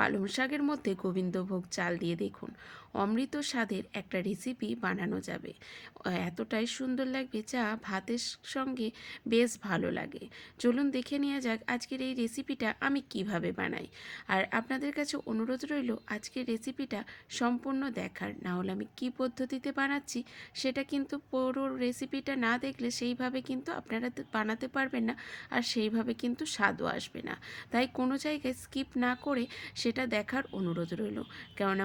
পালং শাকের মধ্যে গোবিন্দভোগ চাল দিয়ে দেখুন। অমৃত স্বাদের একটা রেসিপি বানানো যাবে। এতটাই সুন্দর লাগবে যা ভাতের সঙ্গে বেশ ভালো লাগে। চলুন দেখে নেওয়া যাক আজকের এই রেসিপিটা আমি কীভাবে বানাই। আর আপনাদের কাছে অনুরোধ রইল, আজকের রেসিপিটা সম্পূর্ণ দেখার। না হলে আমি কী পদ্ধতিতে বানাচ্ছি সেটা কিন্তু পুরো রেসিপিটা না দেখলে সেইভাবে কিন্তু আপনারা বানাতে পারবেন না, আর সেইভাবে কিন্তু স্বাদও আসবে না। তাই কোনো জায়গায় স্কিপ না করে সেটা দেখার অনুরোধ রইল। কেননা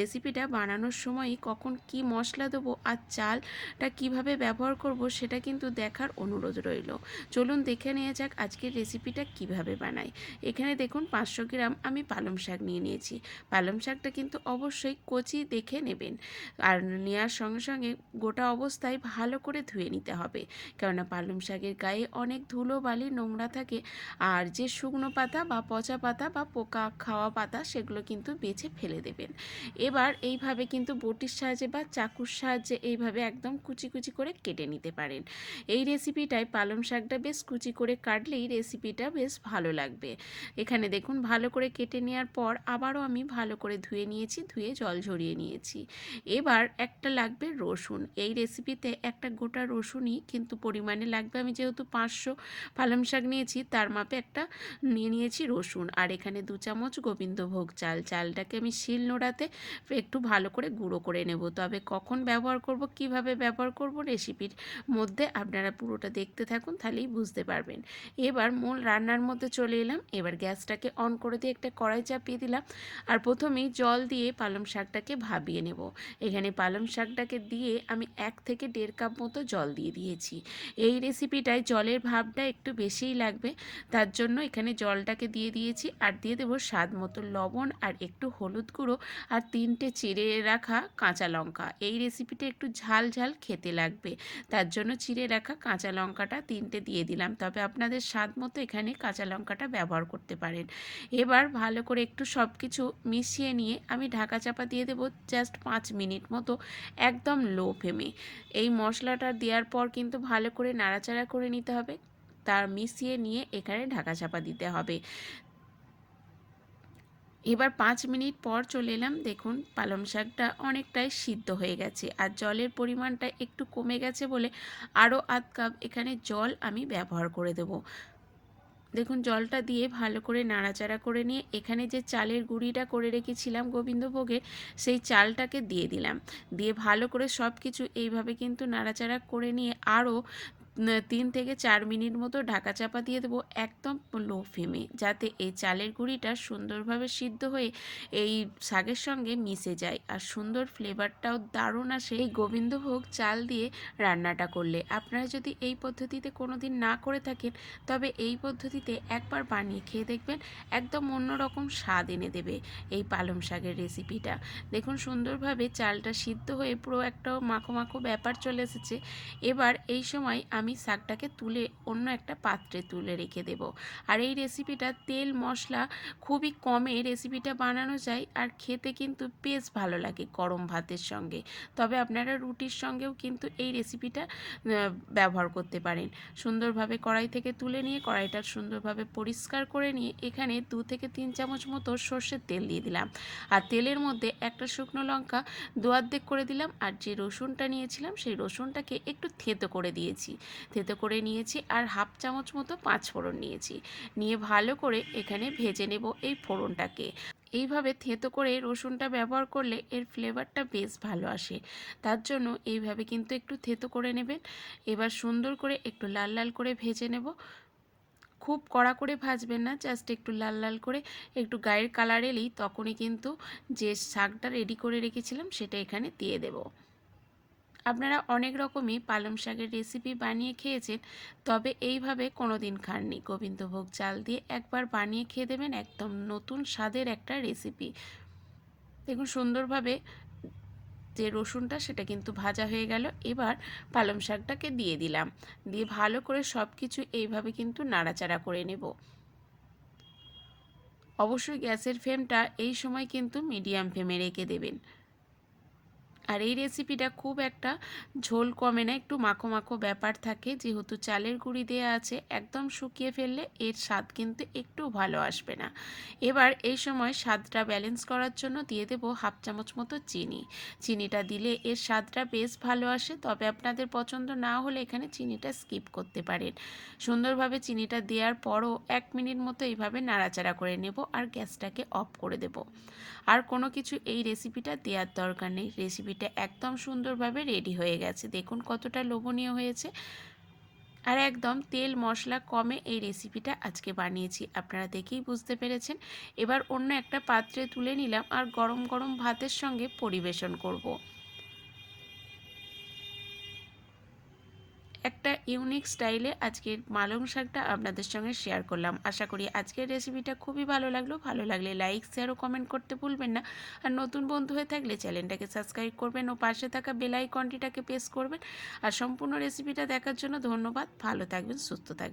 রেসিপিটা বানানোর সময় কখন কি মশলা দেবো আর চালটা কীভাবে ব্যবহার করব সেটা কিন্তু দেখার অনুরোধ রইল। চলুন দেখে নেওয়া যাক আজকের রেসিপিটা কীভাবে বানাই। এখানে দেখুন পাঁচশো গ্রাম আমি পালং শাক নিয়ে নিয়েছি। পালং শাকটা কিন্তু অবশ্যই কচি দেখে নেবেন। আর নেওয়ার সঙ্গে সঙ্গে গোটা অবস্থায় ভালো করে ধুয়ে নিতে হবে। কেননা পালং শাকের গায়ে অনেক ধুলো বালি নোংরা থাকে আর যে শুকনো পাতা বা পচা পাতা বা পোকা খাওয়া পাতা সেগুলো কিন্তু বেছে ফেলে দেবেন। এবার এইভাবে কিন্তু বটির সাহায্যে বা চাকুর সাহায্যে এইভাবে একদম কুচি কুচি করে কেটে নিতে পারেন। এই রেসিপিটায় পালং শাকটা বেশ কুচি করে কাটলেই রেসিপিটা বেশ ভালো লাগবে। এখানে দেখুন, ভালো করে কেটে নেওয়ার পর আবারও আমি ভালো করে ধুয়ে নিয়েছি, ধুয়ে জল ঝরিয়ে নিয়েছি। এবার একটা লাগবে রসুন। এই রেসিপিতে একটা গোটা রসুনই কিন্তু পরিমাণে লাগবে। আমি যেহেতু পাঁচশো পালং শাক নিয়েছি, তার মাপে একটা নিয়ে নিয়েছি রসুন। আর এখানে দু চামচ গোবিন্দভোগ চাল। চালটাকে আমি শিল নোড়াতে একটু ভালো করে গুঁড়ো করে নেব। তবে কখন ব্যবহার করব, কীভাবে ব্যবহার করব রেসিপির মধ্যে আপনারা পুরোটা দেখতে থাকুন, তাহলেই বুঝতে পারবেন। এবার মূল রান্নার মধ্যে চলে এলাম। এবার গ্যাসটাকে অন করে দিয়ে একটা কড়াই চাপিয়ে দিলাম। আর প্রথমেই জল দিয়ে পালং শাকটাকে ভাবিয়ে নেব। এখানে পালং শাকটাকে দিয়ে আমি এক থেকে দেড় কাপ মতো জল দিয়ে দিয়েছি। এই রেসিপিটায় জলের ভাবটা একটু বেশিই লাগবে। তার জন্য এখানে জলটাকে দিয়ে দিয়েছি। আর দিয়ে দেবো স্বাদ মতো লবণ আর একটু হলুদ গুঁড়ো। আর তিনটে চিড়ে রাখা কাঁচা লঙ্কা। এই রেসিপিটা একটু ঝাল ঝাল খেতে লাগবে। তার জন্য চিড়ে রাখা কাঁচা লঙ্কাটা তিনটে দিয়ে দিলাম। তবে আপনাদের স্বাদ মতো এখানে কাঁচা লঙ্কাটা ব্যবহার করতে পারেন। এবার ভালো করে একটু সব কিছু মিশিয়ে নিয়ে আমি ঢাকা চাপা দিয়ে দেবো জাস্ট পাঁচ মিনিট মতো একদম লো ফ্লেমে এই মশলাটা দেওয়ার পর কিন্তু ভালো করে নাড়াচাড়া করে নিতে হবে। তার মিশিয়ে নিয়ে এখানে ঢাকা চাপা দিতে হবে। এবার পাঁচ মিনিট পর চলে এলাম। দেখুন, পালং শাকটা অনেকটাই সিদ্ধ হয়ে গেছে আর জলের পরিমাণটা একটু কমে গেছে বলে আরও আধ কাপ এখানে জল আমি ব্যবহার করে দেবো। দেখুন, জলটা দিয়ে ভালো করে নাড়াচাড়া করে নিয়ে এখানে যে চালের গুঁড়িটা করে রেখেছিলাম গোবিন্দভোগে, সেই চালটাকে দিয়ে দিলাম। দিয়ে ভালো করে সব কিছু এইভাবে কিন্তু নাড়াচাড়া করে নিয়ে আরও তিন থেকে চার মিনিট মতো ঢাকা চাপা দিয়ে দেবো একদম লো ফ্লেমে, যাতে এই চালের গুঁড়িটা সুন্দরভাবে সিদ্ধ হয়ে এই শাকের সঙ্গে মিশে যায়। আর সুন্দর ফ্লেভারটাও দারুণ আসে এই গোবিন্দভোগ চাল দিয়ে রান্নাটা করলে। আপনারা যদি এই পদ্ধতিতে কোনো দিন না করে থাকেন, তবে এই পদ্ধতিতে একবার বানিয়ে খেয়ে দেখবেন একদম অন্যরকম স্বাদ এনে দেবে এই পালং শাকের রেসিপিটা। দেখুন সুন্দরভাবে চালটা সিদ্ধ হয়ে পুরো একটা মাখো মাখো ব্যাপার চলে এসেছে। এবার এই সময় আমি শাকটাকে তুলে অন্য একটা পাত্রে তুলে রেখে দেব। আর এই রেসিপিটা তেল, মশলা খুবই কমে রেসিপিটা বানানো যায় আর খেতে কিন্তু বেশ ভালো লাগে গরম ভাতের সঙ্গে। তবে আপনারা রুটির সঙ্গেও কিন্তু এই রেসিপিটা ব্যবহার করতে পারেন। সুন্দরভাবে কড়াই থেকে তুলে নিয়ে, কড়াইটা সুন্দরভাবে পরিষ্কার করে নিয়ে এখানে দু থেকে তিন চামচ মতো সর্ষের তেল দিয়ে দিলাম। আর তেলের মধ্যে একটা শুকনো লঙ্কা দু অর্ধেক করে দিলাম। আর যে রসুনটা নিয়েছিলাম, সেই রসুনটাকে একটু থেতো করে দিয়েছি। থেতো করে নিয়েছি আর হাফ চামচ মতো পাঁচ ফোড়ন নিয়েছি। নিয়ে ভালো করে এখানে ভেজে নেব এই ফোড়নটাকে। এইভাবে থেতো করে রসুনটা ব্যবহার করলে এর ফ্লেভারটা বেশ ভালো আসে। তার জন্য এইভাবে কিন্তু একটু থেতো করে নেবেন। এবার সুন্দর করে একটু লাল লাল করে ভেজে নেব। খুব কড়া করে ভাজবেন না, জাস্ট একটু লাল লাল করে। একটু গায়ের কালার এলেই তখনই কিন্তু যে শাকটা রেডি করে রেখেছিলাম সেটা এখানে দিয়ে দেব। আপনারা অনেক রকমই পালং শাকের রেসিপি বানিয়ে খেয়েছেন, তবে এইভাবে কোনো দিন খাননি। গোবিন্দভোগ চাল দিয়ে একবার বানিয়ে খেয়ে দেবেন একদম নতুন স্বাদের একটা রেসিপি দেখুন সুন্দরভাবে যে রসুনটা সেটা কিন্তু ভাজা হয়ে গেল, এবার পালং শাকটাকে দিয়ে দিলাম। দিয়ে ভালো করে সব কিছু এইভাবে কিন্তু নাড়াচাড়া করে নেব। অবশ্যই গ্যাসের ফ্লেমটা এই সময় কিন্তু মিডিয়াম ফ্লেমে রেখে দেবেন। আর এই রেসিপিটা খুব একটা ঝোল কমে না, একটু মাখো মাখো ব্যাপার থাকে। যেহেতু চালের গুঁড়ি দেওয়া আছে, একদম শুকিয়ে ফেললে এর স্বাদ কিন্তু একটু ভালো আসবে না। এবার এই সময় স্বাদটা ব্যালেন্স করার জন্য দিয়ে দেবো হাফ চামচ মতো চিনি। চিনিটা দিলে এর স্বাদটা বেশ ভালো আসে, তবে আপনাদের পছন্দ না হলে এখানে চিনিটা স্কিপ করতে পারেন। সুন্দরভাবে চিনিটা দেওয়ার পরও এক মিনিট মতো এইভাবে নাড়াচাড়া করে নেব আর গ্যাসটাকে অফ করে দেব। আর কোনো কিছু এই রেসিপিটা দেওয়ার দরকার নেই। রেসিপিটা একদম সুন্দরভাবে রেডি হয়ে গেছে। দেখুন কতটা লোভনীয় হয়েছে। আর একদম তেল, মশলা কমে এই রেসিপিটা আজকে বানিয়েছি। আপনারা দেখেই বুঝতে পেরেছেন। এবার অন্য একটা পাত্রে তুলে নিলাম আর গরম গরম ভাতের সঙ্গে পরিবেশন করব। একটা ইউনিক স্টাইলে আজকের মালং শাকটা আপনাদের সঙ্গে শেয়ার করলাম। আশা করি আজকের রেসিপিটা খুবই ভালো লাগল। ভালো লাগলে লাইক শেয়ার ও কমেন্ট করতে ভুলবেন না। আর নতুন বন্ধু হয়ে থাকলে চ্যানেলটাকে সাবস্ক্রাইব করবেন ও পাশে থাকা বেলাই কন্টিটাকে প্রেস করবেন। আর সম্পূর্ণ রেসিপিটা দেখার জন্য ধন্যবাদ। ভালো থাকবেন, সুস্থ থাকবেন।